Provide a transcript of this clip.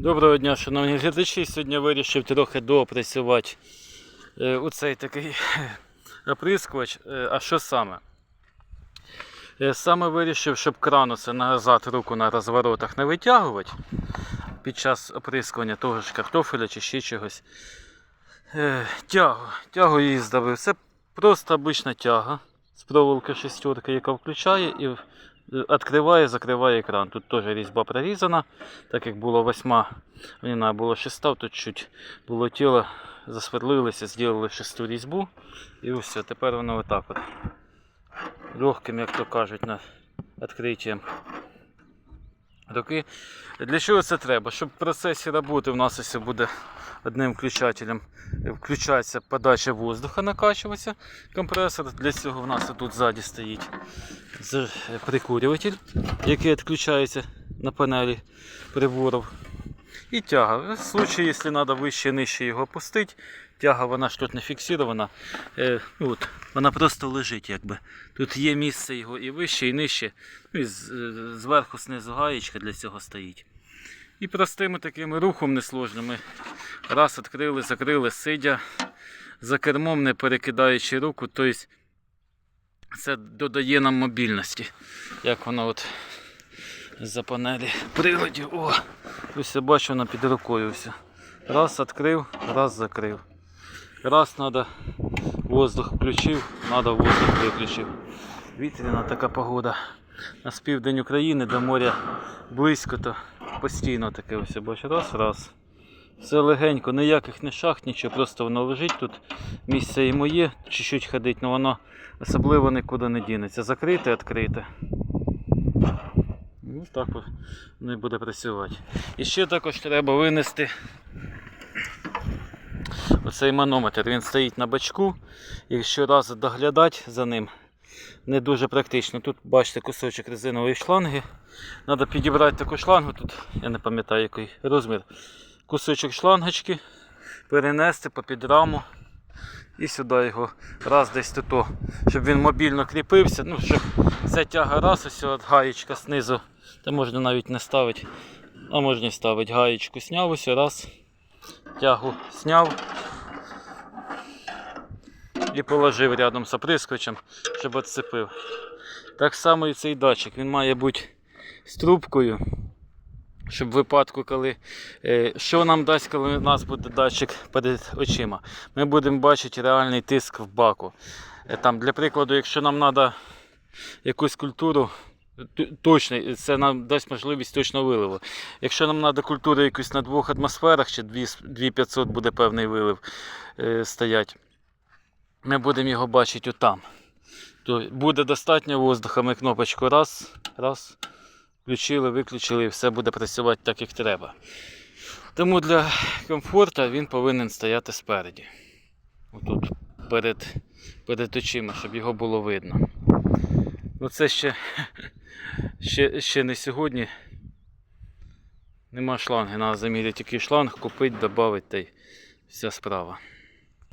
Доброго дня, шановні глядачі. Сьогодні вирішив трохи доопрацювати е, оцей такий оприскувач. Е, А що саме? Е, Саме вирішив, щоб крану це назад руку на розворотах не витягувати під час оприскування того ж картофеля чи ще чогось. Е, Тягу. Тягу її здавив. Це просто обична тяга з проволоки шестерки, яка включає і відкриває, закриває екран. Тут теж різьба прорізана, так як було восьма, вона було шеста, тут чуть було тіло, засверлилися, зробили шесту різьбу. І все, тепер воно отак от. Легким, як то кажуть, на відкриттям руки. Для чого це треба? Щоб в процесі роботи в нас ось буде одним включателем включається подача воздуха, накачуватися компресор. Для цього в нас тут ззаді стоїть прикурюватель, який відключається на панелі приборів. І тяга. В случае, якщо треба вище нижче його опустити, тяга вона ж тут не фіксована. Е, от, вона просто лежить. якби. Тут є місце його і вище, і нижче. Ну, і е, зверху знизу гаєчка для цього стоїть. І простими такими рухом несложними. Раз відкрили, закрили, сидя за кермом, не перекидаючи руку. Тобто це додає нам мобільності. Як воно от за панелі приладів. О, ось я бачу вона під рукою. Все. Раз відкрив, раз закрив. Раз треба воздух включив, треба воздух виключив. Вітряна така погода. На південь України до моря близько, то постійно таке ось я бачу. Раз, раз. Все легенько, ніяких не шахт, нічого, просто воно лежить тут. Місце йому є, чуть-чуть ходить, але воно особливо нікуди не дінеться. Закрите, відкрите. Ну, так воно і буде працювати. І ще також треба винести оцей манометр. Він стоїть на бачку. І щоraz доглядати за ним не дуже практично. Тут бачите кусочок резинової шланги. Треба підібрати таку шлангу. Тут я не пам'ятаю який розмір. Кусочок шлангочки перенести попід раму. І сюди його раз десь тут, щоб він мобільно кріпився. Ну, щоб ця тяга раз, ось от гаєчка знизу. Та можна навіть не ставити. А можна ставити гаєчку, сняв ось раз. Тягу сняв. І положив рядом з оприскувачем, щоб відцепив. Так само і цей датчик. Він має бути з трубкою. Щоб в випадку, коли е, що нам дасть, коли у нас буде датчик перед очима, ми будемо бачити реальний тиск в баку. Е, Там, для прикладу, якщо нам треба якусь культуру, точно, це нам дасть можливість точного виливу. Якщо нам треба культуру якусь на двох атмосферах, чи 2500 буде певний вилив е, стоять, ми будемо його бачити отам. То буде достатньо воздуха, ми кнопочку раз, раз. Включили, виключили і все буде працювати так, як треба. Тому для комфорту він повинен стояти спереді. Отут, перед, перед очима, щоб його було видно. Ну це ще, ще, ще не сьогодні. Нема шланги, треба заміряти який шланг, купити, додати та й вся справа.